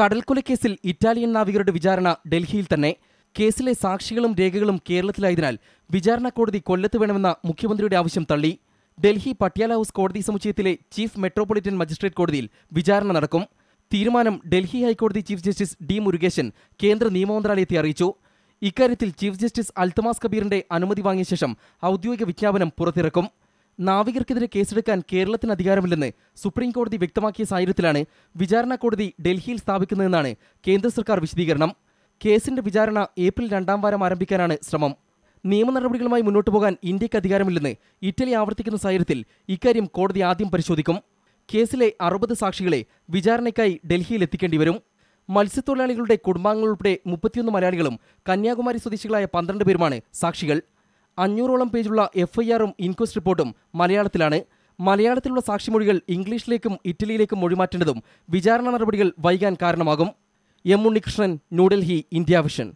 കടൽക്കൊലക്കേസിൽ Italian നാവികരുടെ വിചാരണ ഡൽഹിയിൽ തന്നെ. കേസിലെ സാക്ഷികളും രേഖകളും കേരളത്തിലായതിനാൽ വിചാരണ കോടതി കൊല്ലത്ത് വേണമെന്ന മുഖ്യമന്ത്രിയുടെ ആവശ്യം തള്ളി. ഡൽഹി പട്യാല ഹൌസ് കോടതി സമുച്ചയത്തിലെ ചീഫ് മെട്രോപൊളിറ്റൻ മജിസ്ട്രേറ്റ് കോടതിയിൽ വിചാരണ നടക്കും. തീരുമാനം ഡൽഹി ഹൈക്കോടതി ചീഫ് ജസ്റ്റിസ് ഡി മുരുകേശൻ കേന്ദ്ര നിയമമന്ത്രാലയത്തെ അറിയിച്ചു. ഇക്കാര്യത്തിൽ ചീഫ് ജസ്റ്റിസ് അൽത്തമാസ് കബീറിന്റെ അനുമതി വാങ്ങിയ ശേഷം ഔദ്യോഗിക വിജ്ഞാപനം പുറത്തിറക്കും. നാവികർക്കെതിരെ കേസെടുക്കാൻ കേരളത്തിന് അധികാരമില്ലെന്ന് സുപ്രീം കോടതി വ്യക്തമാക്കിയ സാഹചര്യത്തിലാണ് വിചാരണ കോടതി ഡൽഹിയിൽ സ്ഥാപിക്കുന്നതെന്നാണ് കേന്ദ്ര സർക്കാർ വിശദീകരണം. കേസിന്റെ വിചാരണ ഏപ്രിൽ രണ്ടാം വാരം ആരംഭിക്കാനാണ് ശ്രമം. നിയമ നടപടികളുമായി മുന്നോട്ടു പോകാൻ ഇന്ത്യയ്ക്ക് അധികാരമില്ലെന്ന് ഇറ്റലി ആവർത്തിക്കുന്ന സാഹചര്യത്തിൽ ഇക്കാര്യം കോടതി ആദ്യം പരിശോധിക്കും. കേസിലെ അറുപത് സാക്ഷികളെ വിചാരണയ്ക്കായി ഡൽഹിയിൽ എത്തിക്കേണ്ടി വരും. മത്സ്യത്തൊഴിലാളികളുടെ കുടുംബാംഗങ്ങളുൾപ്പെടെ മുപ്പത്തിയൊന്ന് മലയാളികളും കന്യാകുമാരി സ്വദേശികളായ പന്ത്രണ്ട് പേരുമാണ് സാക്ഷികൾ. അഞ്ഞൂറോളം പേജുള്ള എഫ്ഐആറും ഇൻക്വസ്റ്റ് റിപ്പോർട്ടും മലയാളത്തിലാണ്. മലയാളത്തിലുള്ള സാക്ഷിമൊഴികൾ ഇംഗ്ലീഷിലേക്കും ഇറ്റലിയിലേക്കും മൊഴിമാറ്റേണ്ടതും വിചാരണ നടപടികൾ വൈകാൻ കാരണമാകും. M Unnikrishnan New Delhi India vision.